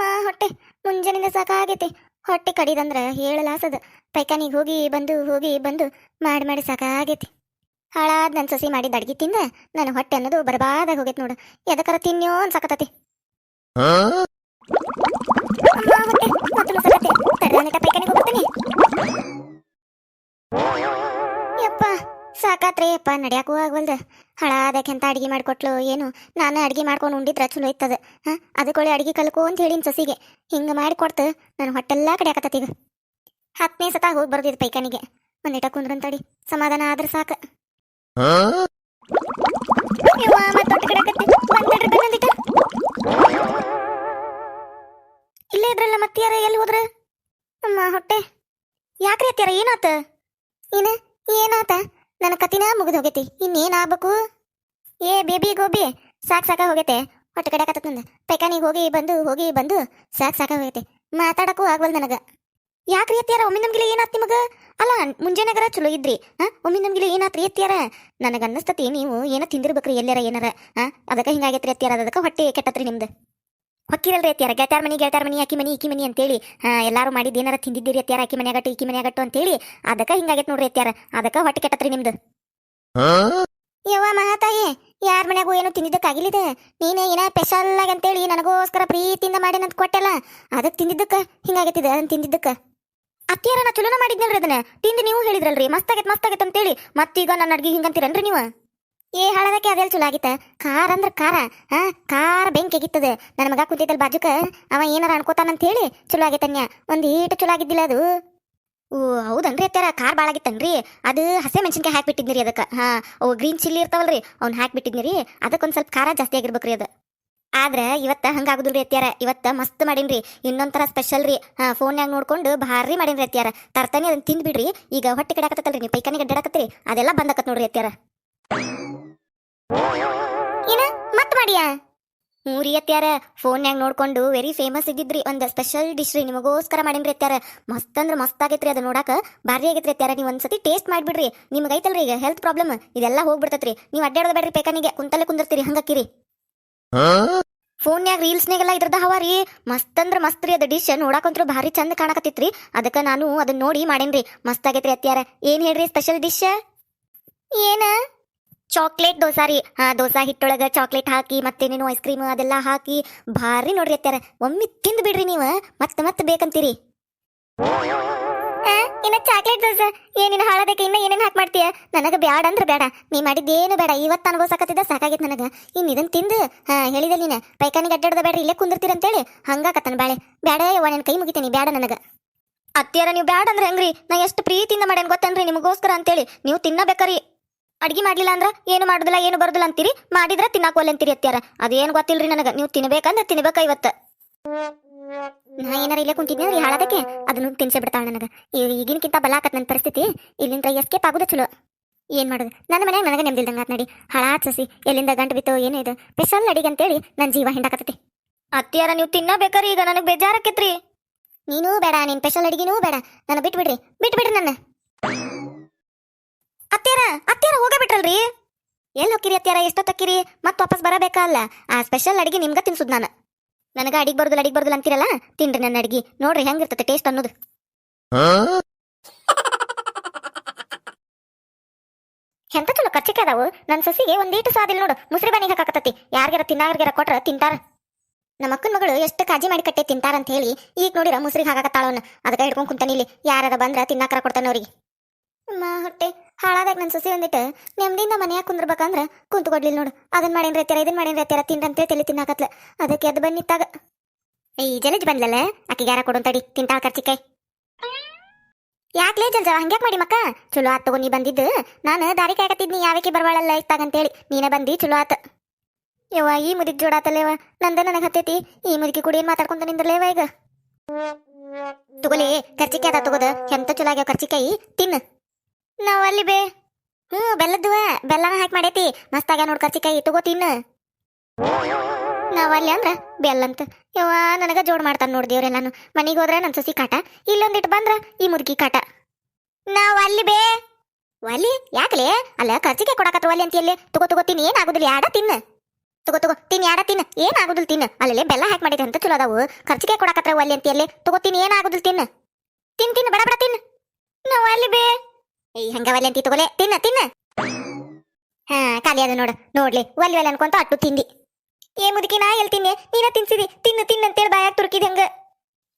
ಅಮ್ಮ ಹೊಟ್ಟೆ ಮುಂಜಾನಿಂದ ಸಾಕಾಗೈತಿ. ಹೊಟ್ಟೆ ಕಡಿದಂದ್ರ ಹೇಳಲಾಸದ ಪೈಖಾನಿಗೆ ಹೋಗಿ ಬಂದು ಹೋಗಿ ಬಂದು ಮಾಡಿ ಮಾಡಿ ಸಾಕಾಗೈತಿ. ಹಾಳಾದ್ ನನ್ನ ಸೊಸಿ ಮಾಡಿದ ಅಡ್ಗಿ ತಿಂದ ನನ್ನ ಹೊಟ್ಟೆ ಅನ್ನೋದು ಬರಬಾದಾಗ ಹೋಗೈತ್ ನೋಡು. ಎದಕರ ತಿನ್ಯೋ ಅನ್ಸಾಕತ್ತತಿ. ಯಪ್ಪ ಸಾಕಾತ್ರಿ ಯಪ್ಪ ನಡ್ಯಾಕೂ ಆಗವಲ್ದ. ಹಳಾದಕ್ಕೆಂತ ಅಡಿಗೆ ಮಾಡಿಕೊಟ್ಲು ಏನು? ನಾನು ಅಡಿಗೆ ಮಾಡ್ಕೊಂಡು ಉಂಡಿದ್ರ ಚಲೋ ಇತ್ತದ. ಹಾಂ? ಅದಕ್ಕೊಳ್ಳಿ ಅಡಿಗೆ ಕಲ್ಕೋ ಅಂತ ಹೇಳಿನ ಸಸಿಗೆ. ಹಿಂಗೆ ಮಾಡಿಕೊಡ್ತು ನಾನು ಹೊಟ್ಟೆಲ್ಲ ಕಡೆ ಹಾಕತ್ತೀಗ ಹತ್ತನೇ ಸತ ಹೋಗಿ ಬರ್ದಿದ್ದು ಪೈಕನಿಗೆ. ಒಂದಿಟ ಕುಂದ್ರಂತಡಿ ಸಮಾಧಾನ ಆದ್ರೆ ಸಾಕು. ಇಲ್ಲೇ ಇದ್ರಲ್ಲ ಮತ್ತಿಯಾರ? ಎಲ್ಲಿ ಹೋದ್ರ? ಅಮ್ಮ ಹೊಟ್ಟೆ. ಯಾಕ್ರಿ ಅತ್ತಿಯಾರ? ಏನಾತ? ಏನ? ಏನಾತ? ನನ್ನ ಕತಿನ ಮುಗಿದೋಗೈತಿ ಇನ್ನೇನಾಗಬೇಕು ಇನ್ನೇನ್ ಆಗ್ಬೇಕು? ಏ ಬೇಬಿ ಗೋಬಿ, ಸಾಕ್ ಸಾಕ ಹೋಗೈತೆ. ಹೊಟ್ಟೆ ಕಡ್ಯಾಕತ್ತ ನಂದು. ಹೋಗಿ ಬಂದು ಹೋಗಿ ಬಂದು, ಸಾಕ್ ಸಾಕ ಹೋಗೈತೆ. ಮಾತಾಡಕ್ಕೂ ಆಗ್ವಲ್ ನನಗ. ಯಾಕ್ರಿ ಎತ್ತಿಯಾರ? ಒಮ್ಮೆ ನಮ್ಗಿಲ್ಲ ಏನಾತ್ ನಿಮಗ? ಅಲ್ಲ ಮುಂಜಾನೆಗರ ಚಲೋ ಇದ್ರಿ, ಹಾ? ಒಮ್ಮೆ ನಮ್ಗಿಲ್ಲ ಏನಾತ್ರಿ ಎತ್ತಿಯಾರ? ನನಗೆ ಅನ್ನಿಸ್ತತಿ, ನೀವು ಏನ ತಿಂದಿರ್ಬೇಕ್ರಿ ಎಲ್ಲಾರ ಏನಾರ, ಹಾ? ಅದಕ್ಕೆ ಹಿಂಗಾಗೈತ್ರಿ ಅತ್ಯಾರ ಅದಕ್ಕೆ ಹೊಟ್ಟೆ ಕೆಟ್ಟತ್ರಿ ನಿಮ್ದು. ಹೊಕ್ಕಿರಲ್ರಿ ಎತ್ತಿಯಾರ, ಗೆಳತ್ಯಾರ ಮನಿ ಗೆಳತ್ಯಾರ ಮನಿ ಆಕಿ ಮನಿ ಈಕಿ ಮನಿ ಅಂತೇಳಿ, ಹಾ? ಎಲ್ಲಾರು ಮಾಡಿದ್ ಏನಾರ ತಿಂದಿದ್ದೀರಿ ಅತ್ಯಾರ ಆಕಿ ಗಟ್ಟು ಈಕಿ ಮನ್ಯಾಗಟ್ಟು ಅಂತೇಳಿ, ಅದಕ್ಕೆ ಹಿಂಗಾಗೈತೆ ನೋಡ್ರಿ ಎತ್ತಿಯಾರ, ಅದಕ್ಕೆ ಹೊಟ್ಟೆ ಕೆಟ್ಟತ್ರಿ ನಿಮ್ದು. ಯವ್ವ ಮಹಾತಾಯಿ, ಯಾರ ಮನೆಗೂ ಏನು ತಿಂದಿದ್ದಕ್ಕಾಗಿಲ್ಲಿದೆ? ನೀನೇ ಏನ ಸ್ಪೆಷಲ್ ಆಗಿ ಅಂತೇಳಿ ನನಗೋಸ್ಕರ ಪ್ರೀತಿಯಿಂದ ಮಾಡಿ ನಂತ ಕೊಟ್ಟೆಲ್ಲ? ಅದಕ್ಕೆ ತಿಂದಿದ್ದಕ್ಕ? ಹಿಂಗಾಗೈತಿದೆ ಅದನ್ನ ತಿಂದಿದ್ದಕ್ಕ? ಅತ್ತಿಯಾರ ನಾ ಚಲೋನ ಮಾಡಿದ್ನಲ್ರಿ ಅದನ್ನ? ತಿಂದು ನೀವು ಹೇಳಿದ್ರಲ್ರಿ ಮಸ್ತ್ ಮಸ್ತಾಗೈತೆ ಮಸ್ತ್ ಆಗೈತ್ ಅಂತೇಳಿ. ಮತ್ತೀಗ ನನ್ನ ಅಡ್ಗೆ ಹಿಂಗಂತೀರನ್ರಿ ನೀವು? ಏ ಹಳದಕ್ಕೆ ಅದೆಲ್ಲ ಚಲೋ ಆಗಿತ್ತ? ಖಾರ ಅಂದ್ರೆ ಖಾರ ಹಾ ಖಾರ ಬೆಂಕಿ ಆಗಿತ್ತದೆ ನನ್ನ ಮಗ ಕುಂತಿದ್ದಲ್ಲಿ ಬಾಜುಕ, ಅವ ಏನಾರ ಅನ್ಕೋತಾನಂತ ಹೇಳಿ ಚಲೋ ಆಗೈತನ್ಯ? ಒಂದು ಈಟು ಚಲೋ ಆಗಿದ್ದಿಲ್ಲ ಅದು? ಓ, ಹೌದನ್ರಿ ಅತ್ಯಾರ ಖಾರ ಭಾಳ ಅದು ಹಸೆ ಮೆಣಸಿನ್ಕಾಯಿ ಹಾಕ್ಬಿಟ್ಟಿದ್ನಿ ರೀ ಅದಕ್ಕೆ. ಹಾ ಓ ಗ್ರೀನ್ ಚಿಲ್ಲಿ ಇರ್ತಾವಲ್ರಿ, ಅವ್ನ ಹಾಕ್ಬಿಟ್ಟಿದ್ನಿ ರೀ ಅದಕ್ಕೆ ಒಂದು ಸ್ವಲ್ಪ ಖಾರ ಜಾಸ್ತಿ ಆಗಿರ್ಬೇಕ್ರಿ ಅದು. ಆದ್ರೆ ಇವತ್ತು ಹಂಗಾಗುದಿಲ್ಲ ಹಂಗಾಗುದಿಲ್ರಿ ಅತ್ಯಾರ ಇವತ್ತು ಮಸ್ತ್ ಮಾಡೀನ್ರಿ. ಇನ್ನೊಂಥರ ಸ್ಪೆಷಲ್ ರೀ. ಹಾಂ ಫೋನ್ಯಾಗ ನೋಡ್ಕೊಂಡು ಭಾರಿ ಮಾಡೀನ್ರಿ ಅತ್ಯಾರ ತರ್ತಾನೆ ಅದನ್ನ ತಿಂದ್ಬಿಡ್ರಿ. ಈಗ ಹೊಟ್ಟೆ ಕಡಾಕತ್ತಲ್ರಿ ನೀವು ಪೈಖಾನಿಗೆ ಅಡ್ಡಾಡಕತ್ತೀರಿ ಅದೆಲ್ಲ ಬಂದಕತ್ ನೋಡ್ರಿ ಅತ್ಯಾರ ಏನ? ಮತ್ ಮಾಡಿಯಾ? ಮೂರಿ ಅತ್ಯಾರ ಫೋನ್ಯಾಗ ನೋಡ್ಕೊಂಡು ವೆರಿ ಫೇಮಸ್ ಇದ್ದಿದ್ರಿ ಒಂದು ಸ್ಪೆಷಲ್ ಡಿಶ್ ರೀ, ನಿಮಗೋಸ್ಕರ ಮಾಡಿನ್ರಿ ಅತ್ಯಾರ. ಮಸ್ತ್ ಅಂದ್ರೆ ಮಸ್ತ್ ಆಗೈತ್ರಿ ಅದು ನೋಡಾಕ. ಭಾರಿ ಆಗೈತ್ರಿ ಅತ್ಯಾರ, ನೀವು ಒಂದ್ಸತಿ ಟೇಸ್ಟ್ ಮಾಡ್ಬಿಡ್ರಿ. ನಿಮ್ಗೆ ಐತಲ್ರಿ ಈಗ ಹೆಲ್ತ್ ಪ್ರಾಬ್ಲಮ್ ಇದೆಲ್ಲ ಹೋಗ್ಬಿಡ್ತೈತ್ರಿ. ನೀವು ಅಡ್ಡಾಡೋದು ಬೇಡ್ರಿ ಪೇಕನಿಗೆ, ಕುಂತಲ್ಲೇ ಕುಂದಿರ್ತೀರಿ, ಹಂಗಕ್ಕಿರಿ. ಫೋನ್ಯಾಗ ರೀಲ್ಸ್ನಾಗೆಲ್ಲ ಇದ್ರದ ಹವ ರೀ. ಮಸ್ತ್ ಅಂದ್ರೆ ಮಸ್ತ್ ರೀ ಅದು ಡಿಶ್ ನೋಡಾಕಂತ್ರು ಭಾರಿ ಚಂದ ಕಾಣಕತ್ತಿತ್ರಿ. ಅದಕ್ಕೆ ನಾನು ಅದನ್ನ ನೋಡಿ ಮಾಡೇನ್ರಿ. ಮಸ್ತ್ ಆಗೈತ್ರಿ ಅತ್ಯಾರ. ಏನ್ ಹೇಳ್ರಿ ಸ್ಪೆಷಲ್ ಡಿಶ್ ಏನ? ಚಾಕ್ಲೇಟ್ ದೋಸಾ ರೀ. ದೋಸಾ ಹಿಟ್ಟೊಳಗ ಚಾಕ್ಲೇಟ್ ಹಾಕಿ ಮತ್ತೇನೇನು ಐಸ್ ಕ್ರೀಮ್ ಅದೆಲ್ಲ ಹಾಕಿ, ಭಾರಿ ನೋಡ್ರಿ ಅತ್ತಾರ ಒಮ್ಮೆ ತಿಂದು ಬಿಡ್ರಿ ನೀವು. ಮತ್ತೆ ಮತ್ತೆ ಬೇಕಂತೀರಿ. ಇನ್ನ ಚಾಕ್ಲೇಟ್ ದೋಸೆ ಏನಿನ ಹಾಳದಕ್ಕೆ ಇನ್ನ ಏನೇನು ಹಾಕಿ ಮಾಡ್ತೀಯ? ನನಗೆ ಬ್ಯಾಡ ಅಂದ್ರೆ ಬೇಡ ನೀ ಮಾಡಿದ್ದೇನು ಬೇಡ. ಇವತ್ತು ಅನುಭವಿಸಕತ್ತಿದ್ದ ಸಾಕಾಗಿತ್ತು ನನಗೆ. ಇನ್ನು ಇದನ್ನ ತಿಂದು, ಹಾ, ಹೇಳಿದೆ ನೀನು. ಪೈಕಾನಿಗೆ ಅಡ್ಡಾಡ್ದ ಬೇಡ ಇಲ್ಲೇ ಕುಂದಿರ್ತೀರಂತೇಳಿ ಹಂಗಾಕತ್ತನ ಬಾಳೆ. ಬೇಡ ಯವ್ವ ನನ್ನ ಕೈ ಮುಗಿತೀನಿ. ಬೇಡ ನನಗೆ. ಅತ್ತಿಯರ, ನೀವು ಬ್ಯಾಡ ಅಂದ್ರೆ ಹೆಂಗ್ರಿ? ನಾ ಎಷ್ಟು ಪ್ರೀತಿಯಿಂದ ಮಾಡೇನ್ ಗೊತ್ತೇನ್ರಿ ನಿಮಗೋಸ್ಕರ ಅಂತೇಳಿ. ನೀವು ತಿನ್ನಬೇಕರಿ. ಅಡ್ಗೆ ಮಾಡ್ಲಿಲ್ಲ ಅಂದ್ರ ಏನು ಮಾಡುದಿಲ್ಲ ಏನು ಬರುದಿಲ್ಲ ಅಂತೀರಿ? ಮಾಡಿದ್ರ ತಿನ್ನಾಕೋಲ್ಲ ಅಂತೀರಿ ಅತ್ಯಾರ ಅದೇನು ಗೊತ್ತಿಲ್ರಿ ನನಗೆ. ನೀವು ತಿನ್ಬೇಕಂದ್ರೆ ತಿನ್ಬೇಕ ಇವತ್ತ. ನಾ ಏನಾರ ಇಲ್ಲೇ ಕುಂತಿದ್ನಿ ಹಾಳದಕ್ಕೆ ಅದನ್ನು ತಿನ್ಸೆ ಬಿಡ್ತಾಳ ನನಗೆ. ಈಗಿನಕ್ಕಿಂತ ಬಲಾಕತ್ ನನ್ನ ಪರಿಸ್ಥಿತಿ. ಇಲ್ಲಿಂದ ಎಸ್ಕೇಪ್ ಆಗುದ ಚಲೋ. ಏನ್ ಮಾಡೋದು? ನನ್ನ ಮನ್ಯಾಗ ನನಗೆ ನೆಮ್ಮದಿಲ್ದಂಗ ನಡಿ. ಹಾಳಾತ್ ಸಸಿ. ಎಲ್ಲಿಂದ ಗಂಟು ಬಿತ್ತು ಏನು ಇದು. ಸ್ಪೆಷಲ್ ಅಡಿಗೆ ಅಂತೇಳಿ ನನ್ನ ಜೀವ ಹಿಂಡಾಕತ್ತೈತಿ. ಅತ್ತಿಯಾರ ನೀವು ತಿನ್ನಬೇಕ್ರಿ. ಈಗ ನನಗೆ ಬೇಜಾರಕ್ಕೈತ್ರಿ ನೀನೂ ಬೇಡ ನೀನ್ ಸ್ಪೆಷಲ್ ಅಡಿಗೆನೂ ಬೇಡ. ನನ್ನ ಬಿಟ್ಬಿಡ್ರಿ. ಬಿಟ್ಬಿಡ್ರಿ ನನ್ನ. ಅತ್ಯಾರ ಅತ್ಯಾರ ಹೋಗ ಬಿಟ್ರಲ್ರಿ. ಎಲ್ಲಿ ಹೋಗಿರಿ ಅತ್ಯಾರ ಎಷ್ಟೊತ್ತಕ್ಕಿರಿ? ಮತ್ತೆ ವಾಪಸ್ ಬರಬೇಕಾ ಅಲ್ಲ? ಆ ಸ್ಪೆಷಲ್ ಅಡಿಗೆ ನಿಮ್ಗೆ ತಿನ್ಸುದು ನಾನು. ನನಗೆ ಅಡಿಗೆ ಬರೋದಿಲ್ಲ ಅಡಿಗೆ ಬರೋದಿಲ್ಲ ಅಂತೀರಲ್ಲ? ತಿನ್ರಿ ನನ್ನ ಅಡಿಗೆ. ನೋಡ್ರಿ ಹೆಂಗಿರ್ತತೆ ಟೇಸ್ಟ್ ಅನ್ನೋದು. ಎಂತ ಚಲೋ ಅದಾವು? ನನ್ನ ಸಸಿಗೆ ಒಂದೀಟು ಸಾದಿಲ್ಲ ನೋಡು. ಮುಸ್ರಿ ಬಾನಿಗೆ ಹಾಕಾಕತ್ತತಿ. ಯಾರಿಗಾರ ತಿನ್ನಾರ್ಗಾರ ಕೊಟ್ರ ತಿಂತಾರ. ನಮ್ಮ ಅಕ್ಕನ ಮಗಳು ಎಷ್ಟು ಕಾಜಿ ಮಾಡಿ ಕಟ್ಟೆ ತಿಂತಾರ ಅಂತ ಹೇಳಿ, ಈಗ ನೋಡಿರ ಮುಸ್ರಿಗೆ ಹಾಕಾಕತ್ತಾಳವನ್ನ ಅದಕ್ಕೆ ಹಿಡ್ಕೊಂಡು ಕುಂತಾನ ಇಲ್ಲಿ. ಯಾರಾರ ಬಂದ್ರ ತಿನ್ನಾಕರ ಕೊಡ್ತಾನ ಅವ್ರಿಗೆ. ಹೊಟ್ಟೆ ಹಾಳಾದಾಗ ನನ್ನ ಸಸಿ ಒಂದಿಟ್ಟು ನೆಮ್ಮದಿಯಿಂದ ಮನ್ಯಾಗ ಕುಂದ್ರಬೇಕಂದ್ರೆ ಕುಂತು ಕೊಡ್ಲಿಲ್ಲ ನೋಡು. ಅದನ್ನ ಮಾಡೇನ್ ರೈತರ ಇದನ್ನ ಮಾಡೀನ್ ರೈತರ ಅಂತೇಳಿ ತಲೆ ತಿನ್ನಾಕತ್ಲ. ಅದಕ್ಕೆ ಅದು ಬಂದಿತ್ತಾಗ ಈ ಜಲಜ್ ಬಂದ್ಲಲ್ಲ? ಆಕಿಗೆ ಯಾರ ಕೊಡು ತಡಿ, ತಿಂತಾಳ ಕರ್ಚಿಕಾಯಿ ಯಾಕ್ಲೇ ಜಲ್ಜವ ಹಂಗ್ಯಾಕ್ ಮಾಡಿ ಮಕ್ಕ? ಚಲೋ ಆತ್ ತಗೋ, ನೀ ಬಂದಿದ್ದು. ನಾನು ದಾರಿ ಕಾಯಕತ್ತಿದ್ನಿ ಯಾವಕ್ಕೆ ಇತ್ತಾಗ ಅಂತೇಳಿ. ನೀನ ಬಂದಿ, ಚಲೋ ಆತ. ಯವ್ವ, ಈ ಮುದಿಗ್ ಜೋಡಾತಲ್ಲೇವ? ನಂದ ನನಗೆ ಹತ್ತೈತಿ, ಈ ಮುದುಕಿ ಕುಡಿ ಏನ್ ಮಾತಾಡ್ಕೊಂತ ನಿಂದ್ರಲೇವ ಈಗ? ತಗೋಲಿ ಕರ್ಚಿಕಾಯಿ ಅದ ತಗೋದ. ಎಂತ ಚಲೋ ಆಗ್ಯಾವ ಕರ್ಚಿಕಾಯಿ ತಿನ್ನು. ನಾವ್ ಅಲ್ಲಿ ಬೇ. ಹ್ಞೂ ಬೆಲ್ಲದ್ವ ಬೆಲ್ಲನ ಹಾಕಿ ಮಾಡೈತಿ. ಮಸ್ತ್ ಆಗ್ಯಾವ ನೋಡ್ ಕರ್ಚಿಕಾಯಿ ತಗೋ ತಿನ್ನ ನಾವ್ ಅಲ್ಲಿ ಅಂದ್ರ ಬೆಲ್ಲ ಅಂತ ಯವ್ವ, ನನಗ ಜೋಡ್ ಮಾಡ್ತಾನ ನೋಡ್ದೇವ್ರೆ ನಾನು. ಮನಿಗೆ ಹೋದ್ರೆ ನನ್ ಸಸಿ ಕಾಟ ಇಲ್ಲೊಂದಿಟ್ಟು ಬಂದ್ರ ಈ ಮುದುಕಿ ಕಾಟ. ನಾವ್ ಅಲ್ಲಿ ಬೇ. ಒಲಿ, ಯಾಕಲೇ? ಅಲ್ಲ, ಕರ್ಚಿಕಾಯಿ ಕೊಡಕತ್ರ ಒಲಿ ಅಂತ ಎಲ್ಲಿ ತಗೋ ತಗೋತೀನಿ ಏನಾಗುದಿಲ್ಲ ಯಾಡ ತಿನ್ನ ತಗೋ ತಗೋ, ತಿನ್, ಯಾಡ ತಿನ್. ಏನ್ ಆಗುದಿಲ್ಲ ತಿನ್. ಅಲ್ಲೇ ಬೆಲ್ಲ ಹಾಕಿ ಮಾಡಿದೆ ಅಂತ ಚಲೋ ಅದಾವು. ಖರ್ಚಿಗೆ ಕೊಡಕತ್ರ ಅಲ್ಲಿ ಅಂತ ಎಲ್ಲಿ ತಗೋ, ತಿನ್, ಏನ್ ಆಗುದಿಲ್ಲ ತಿನ್. ತಿನ್ ತಿನ್, ಬಡ ಬಡ, ತಿನ್. ನಾವು ಅಲ್ಲಿ ಬೇ. ಏಯ್ ಹಂಗ ಒಲ್ಲೆ ಅಂತಿ ತಗೋಲೆ ತಿನ್ನ ತಿನ್ನ. ಹಾ, ಖಾಲಿ ಅದ ನೋಡು. ನೋಡ್ಲಿ ಒಲ್ಲಿ ಒಲ್ಲಿ ಅನ್ಕೊಂತ ಅಟ್ಟು ತಿಂದಿ. ಏ, ಮುದುಕಿ, ನಾ ಎಲ್ಲಿ ತಿನ್ನೆ ನೀನ ತಿನ್ಸಿದಿ. ತಿನ್ನು, ತಿನ್ನ ಅಂತೇಳಿ ಬಾಯಾಗ ತುರುಕಿದ ಹಂಗ.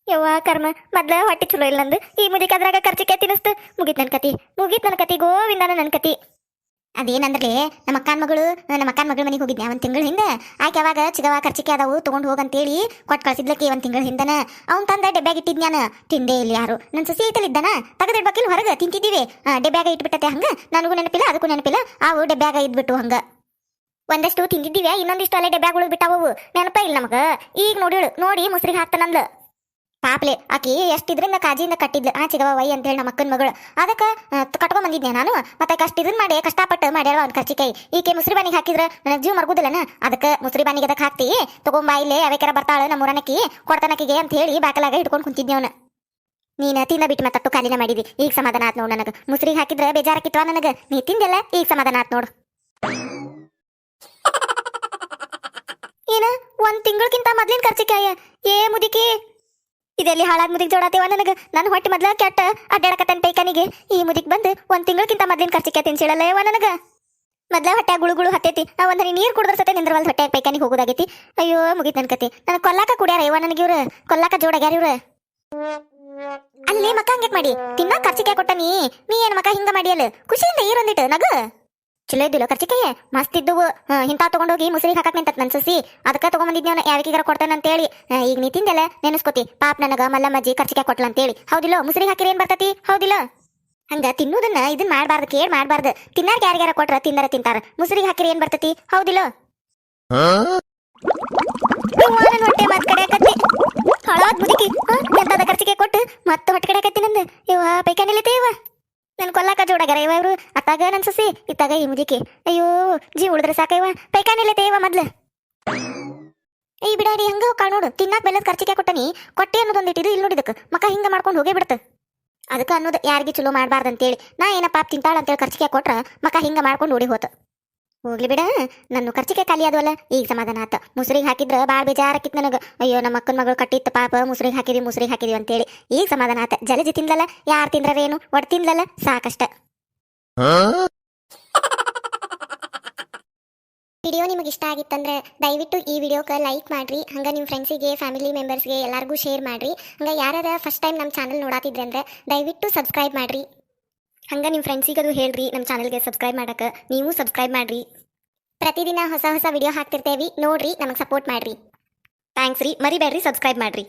ಯವ್ವ, ಕರ್ಮ. ಮೊದ್ಲ ಹೊಟ್ಟೆ ಚಲೋ ಇಲ್ಲ ನಂದು ಈ ಮುದುಕಿ ಅದ್ರಾಗ ಖರ್ಚಿಕೆ ತಿನ್ನಿಸ್ತು. ಮುಗಿತ್ ನನ್ ಕತಿ. ಮುಗಿತ್ ನನ್ ಕತಿ, ಗೋವಿಂದನ ನನ್ ಕತಿ. ಅದೇನಂದ್ರೆ ನಮ್ಮ ಅಕ್ಕನ ಮಗಳು ನಮ್ಮ ಅಕ್ಕನ ಮಗಳ ಮನೆಗೆ ಹೋಗಿದ್ದೆ ಒಂದ್ ತಿಂಗಳ ಹಿಂದೆ? ಆಕೆ ಅವಾಗ ಚಿಗವ ಖರ್ಚಿಕೆ ಅದಾವು ತಗೊಂಡ್ ಹೋಗಂತೇಳಿ ಕೊಟ್ಟು ಕಳ್ಸಿದ್ಲಕ್ಕೆ ಒಂದ್ ತಿಂಗಳ ಹಿಂದನ. ಅವನ್ ತಂದ ಡೆಬ್ಯಾಗ ಇಟ್ಟಿದ್ ನಾನು ತಿಂದೇ ಇಲ್ಲ ಯಾರು. ನನ್ನ ಸಸಿ ಐತಲಿದ್ದಾನ ತೆಗೆದಿಡ್ಬೇಕಿಲ್ಲ ಹೊರಗೆ ತಿಂತಿದ್ದೀವಿ. ಆ, ಡೆಬ್ಯಾಗ ಇಟ್ಬಿಟ್ಟತೆ ಹಂಗ? ನನಗೂ ನೆನಪಿಲ್ಲ ಅದಕ್ಕೂ ನೆನಪಿಲ್ಲ. ಅವು ಡೆಬ್ಯಾಗ ಇದ್ಬಿಟ್ಟು ಹಂಗ. ಒಂದಷ್ಟು ತಿಂದಿದ್ದೀವಿ ಇನ್ನೊಂದಿಷ್ಟು ಅಲ್ಲೇ ಡೆಬ್ಯಾಗ ಉಳಿದು ಬಿಟ್ಟಾವು ನೆನಪ ಇಲ್ಲ ನಮಗ. ಈಗ ನೋಡಿಳು ನೋಡಿ ಮುಸ್ರಿಗೆ ಹಾಕ್ತಾನಂದ್ಲು ಪಾಪ್ಲೆ, ಆಕಿ ನಾ ಕಾಜಿಯಿಂದ ಕಟ್ಟಿದ್ಲು. ಆ ಚಿಗವ ವೈ ಅಂತೇಳಿ ನಮ್ಮ ಅಕ್ಕನ ಮಗಳು. ಅದಕ್ಕೆ ಕಟ್ಕೊಂಡ್ ಬಂದಿದ್ದೆ ನಾನು? ಮತ್ತೆ ಕಷ್ಟ ಇದನ್ನ ಮಾಡಿ, ಕಷ್ಟಪಟ್ಟು ಮಾಡ್ಯಾಳ ಅವ್ನ ಕರ್ಚಿಕಾಯಿ ಈಕೆ ಮುಸ್ರಿ ಬಾನಿಗೆ ಹಾಕಿದ್ರೆ ನನಗೆ ಜೀವ ಮರ್ಗುದಿಲ್ಲನ? ಅದಕ್ಕೆ ಮುಸ್ರಿ ಬಾನಿಗೆ ಅದಕ್ಕೆ ಹಾಕ್ತಿ. ತಗೊಂಬಾ ಇಲ್ಲೇ ಅವೇಕರ ಬರ್ತಾಳ ನಮ್ಮ ಊರನಕ್ಕಿ, ಕೊಡ್ತಾನಕ್ಕಿಗೆ ಅಂತ ಹೇಳಿ ಬಾಕಲಾಗ ಇಟ್ಕೊಂಡು ಕುಂತಿದ್ದೆ ಅವನು. ನೀನ ತಿನ್ನ ಬಿಟ್ಟು ಮತ್ತಟ್ಟು ಕಾಲಿನ ಮಾಡಿದಿ. ಈಗ ಸಮಾಧಾನ ಆತ್ ನೋಡು ನನಗೆ. ಮುಸ್ರಿಗೆ ಹಾಕಿದ್ರೆ ಬೇಜಾರಕ್ಕಿತ್ವ ನನಗೆ? ನೀ ತಿಂದಿಲ್ಲ, ಈಗ ಸಮಾಧಾನ ಆತ್ ನೋಡು. ಏನ, ಒಂದು ತಿಂಗಳಕ್ಕಿಂತ ಮೊದ್ಲಿನ ಖರ್ಚಿಕಾಯ ಏ ಮುದಿಕಿ ಇದೆಲ್ಲಿ ಹಾಳಾದ್ ಮುದಿಕ್ ಜೋಡಾತೇವ ನನಗ? ನನ್ನ ಹೊಟ್ಟೆ ಮೊದ್ಲ ಕೆಟ್ಟ. ಅಡ್ಡಾಡಕತ್ತನ್ ಪೈಕನಿಗೆ? ಈ ಮುದಿಕ್ ಬಂದು ಒಂದ್ ತಿಂಗಳಕ್ಕಿಂತ ಮೊದ್ಲಿನ ತಿನ್ಸಿಳಲ್ಲ ಯಾವ ನನಗ. ಮೊದ್ಲ ಹೊಟ್ಟೆ ಗುಳುಗುಳು ಗುಳು ಹತ್ತೈತಿ. ಆ ಒಂದ್ ಹನಿ ನೀರ್ ಕುಡಿದ್ರ ಸತೆ ನಿಂದ್ರವಲ್ ಹೊಟ್ಟೆ ಪೈಕನಿಗೆ ಹೋಗೋದಾಗೈತಿ. ಅಯ್ಯೋ, ಮುಗಿತ್ ನನ್ ಕತಿ. ಕೊಲ್ಲಾಕ ಕುಡ್ಯಾರ ಯಾವ ನನಗೆ ಇವ್ರ ಕೊಲ್ಲಾಕ ಜೋಡಾಗ್ಯಾರ ಇವ್ರ. ಅಲ್ಲಿ ಮಕ್ಕ ಹಂಗೆ ಮಾಡಿ? ತಿನ್ನ ಖರ್ಚಿಕೆ ಕೊಟ್ಟ ನೀ. ನೀ ಏನ್ ಮಕ್ಕ ಹಿಂಗ ಮಾಡಿಯಲ್ಲ ಖುಷಿಯಿಂದ ಈರೊಂದಿಟ್ಟು ನಗ. ಚಲೋ ಇದ್ದಿಲ್ಲ ಖರ್ಚಿಕೆಯೇ ಮಸ್ತ್ ಇದ್ದುವು. ಇಂಥ ತಗೊಂಡೋಗಿ ಮುಸ್ರಿಗೆ ಹಾಕಕ್ ನಿಂತ ನನ್ನ ಸಸಿ ಅದಕ್ಕೆ ತಗೊಂಬಂದಿದ್ನ ಯಾವಿಗಾರ ಕೊಡ್ತಾನೆ ಅಂತ ಹೇಳಿ ಈಗ ನೀ ತಿಂದೆಲ್ಲ ನೆನೆಸ್ಕೋತಿ. ಪಾಪ ನನಗ ಮಲ್ಲಮ್ಮಜ್ಜಿ ಖರ್ಚಿಗೆ ಕೊಟ್ಲ ಅಂತೇಳಿ. ಹೌದಿಲ್ಲ? ಮುಸ್ರಿಗೆ ಹಾಕಿರಿ ಏನ್ ಬರ್ತತಿ? ಹೌದಿಲ್ಲ? ಹಂಗ ತಿನ್ನೋದನ್ನ ಇದನ್ನ ಮಾಡಬಾರ್ದು, ಕೇಳ್ ಮಾಡಬಾರ್ದು. ತಿನ್ನಾರ್ಗೆ ಯಾರಿಗಾರ ಕೊಟ್ರ ತಿಂದಾರ ತಿಂತಾರ. ಮುಸ್ರಿಗೆ ಹಾಕಿರಿ ಏನ್ ಬರ್ತತಿ? ಹೌದಿಲ್ಲ? ಹೊಟ್ಟೆ ಮತ್ ಕಡೆಯಾಕತ್ತಿ ಹಳಾದ್ ಕೊಟ್ಟು ಮತ್ತೆ ಹೊಟ್ಟೆ ಕಡೆಯಾಕತ್ತಿ ನಂದು. ಇವ ಇವ ನನ್ ಕೊಲ್ಲಾಕ ಜೋಡಾಗ್ಯಾರ ಇವ ಇವರು. ಅತ್ತಾಗ ನನ್ ಸಸಿ, ಇತ್ತಾಗ ಈ ಮುದುಕಿ. ಅಯ್ಯೋ, ಜೀವ ಉಳಿದ್ರೆ ಸಾಕ ಇವ. ಪೈಕಾನಿಲ್ಲತೆ ಇವ ಮೊದ್ಲು. ಈ ಬಿಡಾಡಿ ಹಂಗ ನೋಡು ತಿನ್ನಾಕ ಬೆಲ್ಲದ ಖರ್ಚಿಗೆ ಕೊಟ್ಟನಿ. ಕೊಟ್ಟೆ ಅನ್ನೋದೊಂದು ಇಟ್ಟಿದ್ದು ಇಲ್ಲಿ ನೋಡಿದಕ್ಕೆ ಮಕ್ಕ ಹಿಂಗ ಮಾಡ್ಕೊಂಡು ಹೋಗೇ ಬಿಡ್ತ. ಅದಕ್ಕೆ ಅನ್ನೋದು ಯಾರಿಗೆ ಚಲೋ ಮಾಡಬಾರ್ದು ಅಂತೇಳಿ ನಾ ಏನಪ್ಪಾ ಪಾಪ ತಿಂತಾಳ ಅಂತೇಳಿ ಖರ್ಚಿಗೆ ಕೊಟ್ರ ಮಕ್ಕ ಹಿಂಗ ಮಾಡ್ಕೊಂಡು ಓಡಿ ಹೋತ. ಹೋಗ್ಲಿ ಬಿಡ. ನನ್ನ ಖರ್ಚಿಗೆ ಖಾಲಿ ಅದವಲ್ಲ ಈಗ ಸಮಾಧಾನ ಆತ. ಮುಸ್ರಿಗೆ ಹಾಕಿದ್ರ ಭಾಳ ಬೇಜಾರಾಕಿತ್ತು ನನಗೆ. ಅಯ್ಯೋ ನಮ್ಮ ಅಕ್ಕನ ಮಗಳು ಕಟ್ಟಿತ್ತು ಪಾಪ. ಮುಸ್ರಿಗೆ ಹಾಕಿದ್ವಿ ಮುಸ್ರಿಗೆ ಹಾಕಿದ್ವಿ ಅಂತೇಳಿ. ಈಗ ಸಮಾಧಾನ ಆತ. ಜಲಜಿ ತಿನ್ಲಲ್ಲ? ಯಾರು ತಿಂದ್ರೇನು ಒಟ್ಟು ತಿಂದಲ್ಲ ಸಾಕಷ್ಟ. ವಿಡಿಯೋ ನಿಮಗೆ ಇಷ್ಟ ಆಗಿತ್ತಂದ್ರೆ ದಯವಿಟ್ಟು ಈ ವಿಡಿಯೋಕ್ಕೆ ಲೈಕ್ ಮಾಡ್ರಿ. ಹಂಗೆ ನಿಮ್ಮ ಫ್ರೆಂಡ್ಸಿಗೆ ಫ್ಯಾಮಿಲಿ ಮೆಂಬರ್ಸ್ಗೆ ಎಲ್ಲರಿಗೂ ಶೇರ್ ಮಾಡಿರಿ. ಹಂಗೆ ಯಾರು ಫಸ್ಟ್ ಟೈಮ್ ನಮ್ಮ ಚಾನಲ್ ನೋಡಾತಿದ್ರೆ ಅಂದರೆ ದಯವಿಟ್ಟು ಸಬ್ಸ್ಕ್ರೈಬ್ ಮಾಡ್ರಿ. ಹಂಗ ನಿಮ್ಮ ಫ್ರೆಂಡ್ಸಿಗೆ ಅದು ಹೇಳ್ರಿ ನಮ್ಮ ಚಾನಲ್ಗೆ ಸಬ್ಸ್ಕ್ರೈಬ್ ಮಾಡಕ್ಕೆ ನೀವು ಸಬ್ಸ್ಕ್ರೈಬ್ ಮಾಡ್ರಿ. ಪ್ರತಿದಿನ ಹೊಸ ಹೊಸ ವಿಡಿಯೋ ಹಾಕ್ತಿರ್ತೇವೆ, ನೋಡ್ರಿ, ನಮಗೆ ಸಪೋರ್ಟ್ ಮಾಡ್ರಿ. ಥ್ಯಾಂಕ್ಸ್ ರೀ, ಮರಿಬೇಡ್ರಿ ಸಬ್ಸ್ಕ್ರೈಬ್ ಮಾಡ್ರಿ.